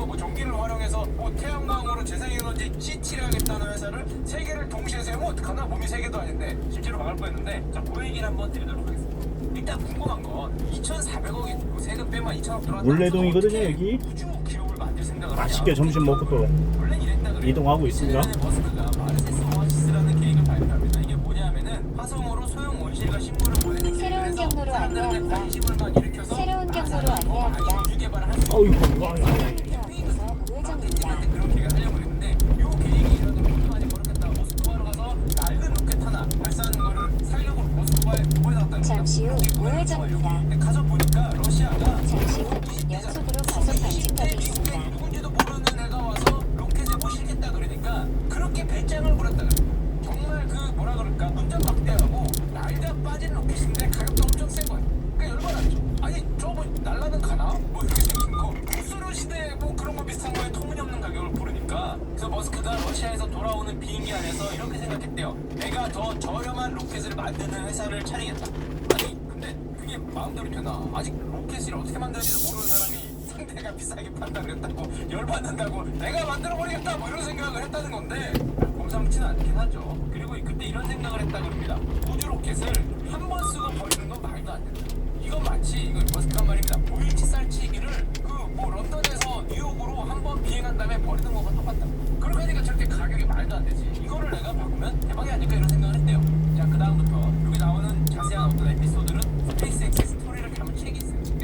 이거 뭐 전기를 활용해서 뭐 태양광으로 재생에너지 CT를 하겠다는 회사를 세 개를 동시에 세우면 어떡하나? 몸이 세 개도 아닌데 실제로 막을 뻔했는데 자, 그 얘기를 한번 드리도록 하겠습니다. 일단 궁금한 건 2,400억이 세금 빼면 2,000억 들어왔다. 물레동이거든요, 여기. 우주 기업을 만들 생각을 맛있게 하냐? 점심 먹고 또. 이동하고 있습니다. 머스크가 마르세스 오아시스라는 계획을 발표합니다. 이게 뭐냐면은 화성으로 소형 원시가 식물을 보내는 새로운 경로로 안내합니다. 새로운 경로로 뭐 안내합니다. 어이구 와, 야, 야. 앞에서 우회전입니다. 그런 계획을 하려고 했는데 요 계획이 이런 돈 많이 벌었겠다. 모스크바로 가서 낡은 로켓 하나 발사하는 거를 살려고 모스크바에 보내놨다는 잠시 후 우회전입니다. 근데 가서 보니까 러시아가 잠시 후 연속으로 가속 방식하고 있습니다. 누군지도 모르는 애가 와서 로켓에 모시겠다 그러니까 그렇게 배짱을 부렸다 그래. 정말 그 뭐라 그럴까 운전 막대하고 날다 빠진 로켓인데 가격도 엄청 센 거야. 그러니까 열받았죠. 아니 저거 날라는 가나? 뭐 이렇게 생긴 거. 구스로 시대 뭐 그런 거 비슷한 거에 터무니없는 가격을 부르니까 그래서 머스크가 러시아에서 돌아오는 비행기 안에서 이렇게 생각했대요. 내가 더 저렴한 로켓을 만드는 회사를 차리겠다. 아니 근데 그게 마음대로 되나? 아직 로켓을 어떻게 만드는지도 모르는 사람이 상대가 비싸게 판다고 했다고 열받는다고 내가 만들어 버리겠다 뭐 이런 생각을 했다는 건데 범상치는 않긴 하죠. 그리고 그때 이런 생각을 했다 그럽니다. 우주 로켓을 한 번 쓰고 버리는 건 말도 안 된다. 이건 마치 이거 머스크 한 말입니다. 보일치 쌀치기를 그 뭐 런던에서 뉴욕으로 한 번 비행한 다음에 버리는 거가 똑같다. 그러고 하니까 저렇게 가격이 말도 안 되지. 이거를 내가 바꾸면 대박이 아닐까 이런 생각을 했대요. 자, 그 다음부터 여기 나오는 자세한 어떤 에피소드는 스페이스X의 스토리를 담은 책이 있어요.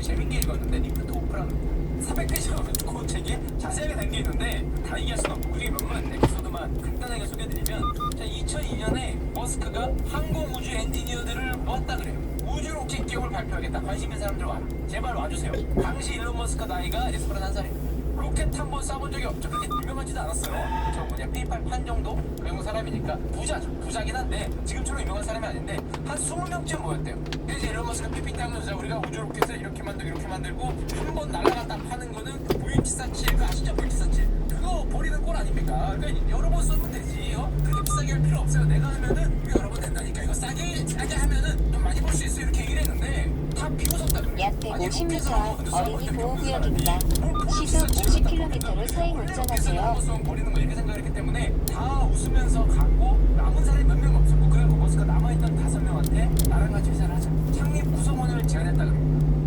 읽었는데 리프트 오프라는 400페이지가 그 책에 자세하게 담겨 있는데 다 얘기할 수는 없고 그중에 몇몇 에피소드만 간단하게 소개해드리면 자, 2002년에 머스크가 항공 우주 엔지니어들을 모았다 그래요. 우주 로켓 기업을 발표하겠다. 관심 있는 사람들 와. 제발 와주세요. 당시 일론 머스크 나이가 이제 31살입니다. 로켓 한 번 쏴본 적이 없죠. 그렇게 유명하지도 않았어요. 저 뭐냐 페이팔 판 정도 그 정도 사람이니까 부자죠. 부자긴 한데 지금처럼 유명한 사람이 아닌데 한 20명쯤 모였대요. 그래서 일론 머스크가 하면서 자, 우리가 우주 이렇게 만들고 이렇게 만들고 한 번 날아갔다 파는 거는 그 보이치사칠 그 아시죠 보이치사칠 그거 버리는 꼴 아닙니까? 그러니까 여러 번 쏘면 되지. 어? 그렇게 비싸게 할 필요 없어요. 내가 하면은 이거 여러 번 된다니까. 이거 싸게 싸게 하면은 돈 많이 벌 수 있어 이렇게 얘기를 했는데 다 비웃었다. 약 150m 어린이 보호구역입니다. 시속 50km를 서행 운전하세요. 버리는 거 이렇게 생각했기 때문에 다 웃으면서 갔고 남은 사람이 몇 명 없었고 그래고 머스가 남아있던 다섯 명한테 나랑 같이 회사를 하자 창립 구성원을 제안했다 그래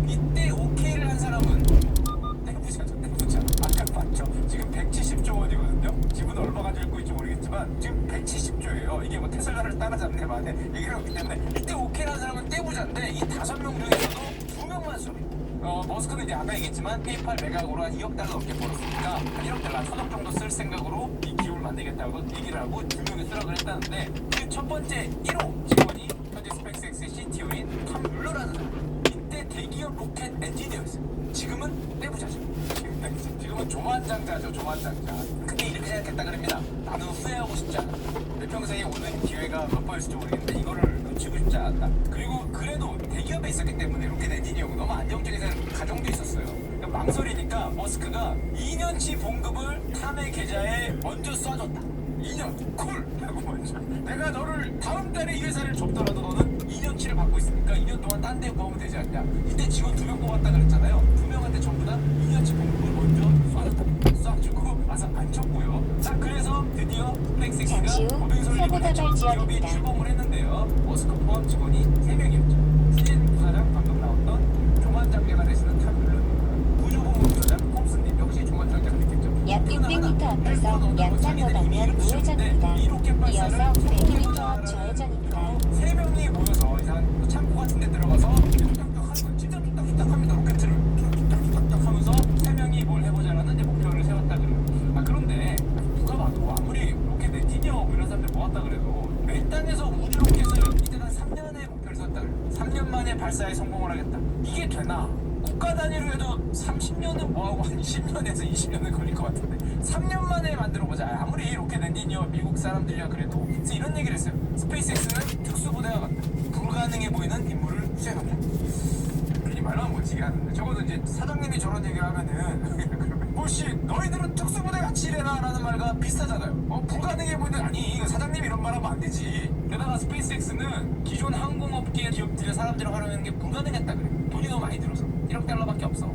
이때 오케이를 한 사람은 내부자죠 내부자 아까 봤죠 지금 170조 원이거든요 지분 얼마 가지고 있고 있지 모르겠지만 지금 170조예요 이게 뭐 테슬라를 따라잡네 만에 얘기를 했기 때문에 이때 오케이를 한 사람은 떼부자인데 이 다섯 명 중에서도 두 명만 수리 어, 머스크는 이제 아까 얘기했지만 페이팔 매각으로 한 2억 달러 넘게 벌었으니까 한 1억 달러, 천억 정도 쓸 생각으로 이 기업을 만들겠다고 얘기를 하고 두 명이 수락을 했다는데 그 첫 번째 1호 직원이 현재 스페이스X의 CTO인 탐 뮬러라는 사람. 이때 대기업 로켓 엔지니어였어요. 지금은 내부자. 지금은 조만장자죠, 조만장자. 근데 이렇게 생각했다 그럽니다. 나는 후회하고 싶지 않아. 내 평생에 오는 기회가 몇 번일지 모르겠는데 이거를 놓치고 싶지 않았다. 그리고 그래도 대기업에 있었기 때문에 로켓 엔지니어고 너무 안정적인 가정도 있었어요. 그러니까 망설이니까 머스크가 2년치 봉급을 탐의 계좌에 먼저 쏴줬다. 2년 콜 하고 먼저 내가 너를 다음 달에 이 회사를 접더라도 너는 2년치를 받고 있으니까 2년 동안 딴데 구하면 되지 않냐. 이때 직원 두 명 뽑았다 그랬잖아요. 두 명한테 전부 다 2년치 봉급을 먼저 쏴줬다 쏴주고 와서 앉혔고요. 자 그래서 드디어 플렉스가 잠시 후 사고다발 기업이. 출범을 했는데요. 머스크 포함 직원이 3명이었죠 수진 부사장 방금 나왔던 조만장계가 되시는 탐블런 우주보문 부사장 콤스님 역시 조만장계가 됐겠죠 약 600m 앞에서 양장로 방면 우회전입니다. 이어서 100m 앞 좌회전입니다. 세 명이 모여서 이제 한 창고 같은 데 들어가서 뚝딱뚝딱 하는 거 진짜 뚝딱뚝딱 합니다 로켓을 뚝딱뚝딱 하면서 세 명이 뭘 해보자라는 목표를 세웠다 그래요 아 그런데 누가 봐도 아무리 로켓 엔지니어 뭐 이런 사람들 모았다 그래도 맨 땅에서 우주 로켓을 이때는 3년의 목표를 세웠다 그래요 3년 만에 발사에 성공을 하겠다 이게 되나 국가 단위로 해도 30년은 뭐하고 한 10년에서 20년은 걸릴 것 같은데 3년 만에 만들어보자. 아무리 로켓 엔지니어 미국 사람들이야 그래도. 그래서 이런 얘기를 했어요. 스페이스X는 특수부대와 같다. 불가능해 보이는 임무를 수행한다 그러니 말로 하면 멋지게 하는데 적어도 이제 사장님이 저런 얘기를 하면은 뭐씨 너희들은 특수부대 같이 일해라 라는 말과 비슷하잖아요. 어 불가능해 보이는 아니 이거 사장님이 이런 말 하면 안 되지. 게다가 스페이스X는 기존 항공업계 기업들의 사람들을 활용하는 게 불가능했다 그래. 돈이 너무 많이 들어서. 1억 달러밖에 없어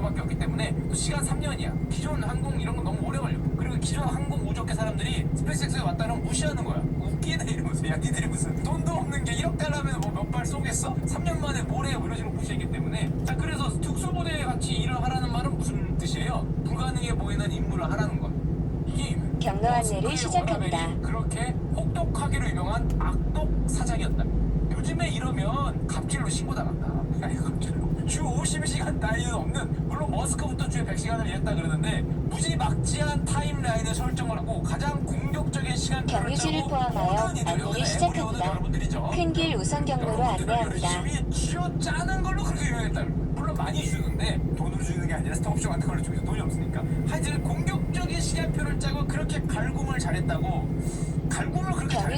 그거밖에 없기 때문에 또 시간 3년이야. 기존 항공 이런 거 너무 오래 걸려. 그리고 기존 항공 우주업계 사람들이 스페이스X에 왔다 그러면 무시하는 거야. 웃기네 이러면서 야 니들이 무슨 돈도 없는 게 1억 달러면 뭐 몇 발 쏘겠어? 3년 만에 뭐래 뭐 이런 식으로 무시했기 때문에 자 그래서 특수부대에 같이 일을 하라는 말은 무슨 뜻이에요? 불가능해 보이는 임무를 하라는 거. 이게 경로 안내를 머스크의 시작합니다. 그렇게 혹독하기로 유명한 악독 사장이었다. 요즘에 이러면 갑질로 신고 당한다. 아니 갑질로. 주 50시간 따위는 없는 물론 머스크부터 주에 100시간을 일했다 그러는데 무지막지한 타임라인을 설정을 하고 가장 공격적인 시간표를 경유지를 포함하여 안내를 시작합니다. 큰 길 우선 경로로 안내합니다. 쥐어 짜는 걸로 그렇게 유명했다. 물론 많이 주는데 돈으로 주는 게 아니라 스톡옵션 같은 걸로 주면서 돈이 없으니까 하여튼 공격적인 시간표를 짜고 그렇게 갈굼을 잘했다고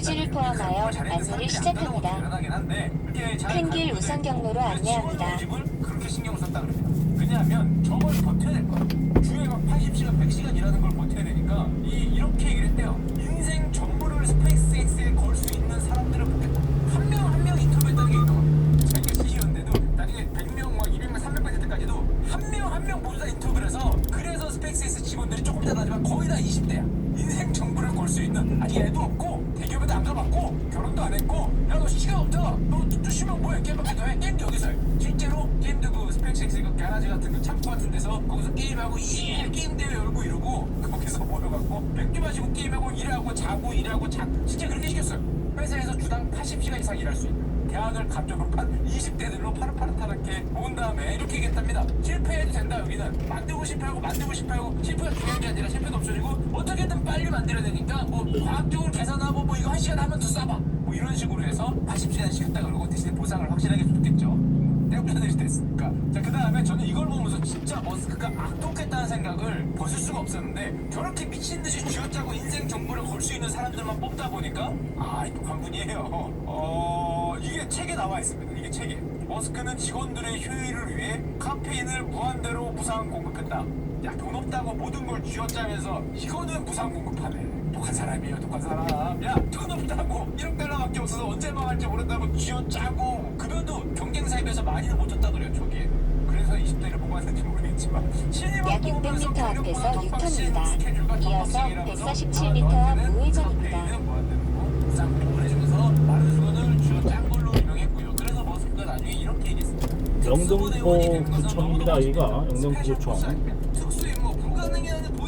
유지를. 포함하여 안내를 시작합니다. 큰길 갈굼을 우선 경로로 안내합니다. 그렇게 신경을 썼다 그럽니다. 왜냐하면 저걸 버텨야 될 거야. 주에 막 80시간, 100시간 일하는 걸 버텨야 되니까 이 이렇게 얘기를 했대요. 인생 전부를 스페이스X에 걸 수 있는 사람들을 뽑겠다. 한 명 한 명 인터뷰했다는 게 이거. 자기가 CEO인데도 나중에 100명, 막 200명, 300명 될 때까지도 한 명 한 명 모두 다 인터뷰를 해서 그래서 스페이스X 직원들이 조금 다르지만 거의 다 20대야. 인생 전부를 걸 수 있는 아니 애도 없고 대기업에도 안 가봤고 결혼도 안 했고 야너 시간 없다. 너또 쉬면 뭐해? 게임밖에 해? 게임도 여기서 해. 실제로 게임도 그 스페이스X 그 가라지 같은 그 창고 같은 데서 거기서 게임하고 이 게임 대회 열고 이러고 거기서 모여갖고 맥주 마시고 게임하고 일하고 자고 일하고 자 진짜 그렇게 시켰어요. 회사에서 주당 80시간 이상 일할 수 있는 대학을 갑자기 20대들로 파릇파릇하게 모은 다음에 이렇게 얘기했답니다. 실패해도 된다 여기는 만들고 싶어하고 만들고 싶어하고 실패가 중요한 게 아니라 실패도 없어지고 어떻게든 빨리 만들어야 되니까 뭐 과학적으로 계산하고 뭐 이거 한 시간 하면 더 싸봐 뭐 이런 식으로 해서 80시간씩 했다 그러고 대신에 보상을 확실하게 줬겠죠. 때우자들이 됐으니까. 자, 그 다음에 저는 이걸 보면서 진짜 머스크가 악독했다는 생각을 벗을 수가 없었는데, 저렇게 미친 듯이 쥐어짜고 인생 정보를 걸 수 있는 사람들만 뽑다 보니까, 아, 똑똑한 분이에요. 어, 이게 책에 나와 있습니다. 이게 책에. 머스크는 직원들의 효율을 위해 카페인을 무한대로 무상 공급했다. 야, 돈 없다고 모든 걸 쥐어짜면서, 이거는 무상 공급하네. 독한 사람이에요, 독한 사람. 야, 돈 없다고 1억 달러밖에 없어서 언제 망할지 모른다고 쥐어짜고 급여도 경쟁사에 비해서 많이는 못 줬다 그래요, 저기. 그래서 20대를 뽑았는지 모르겠지만 약 뽑으면서 600m 앞에서 권력보다 빡신 유턴입니다. 스케줄과 이어서 빡빡이라면서 147m 아, 우회전입니다. 영등포 구청입니다, 여기가. 영등포 구청.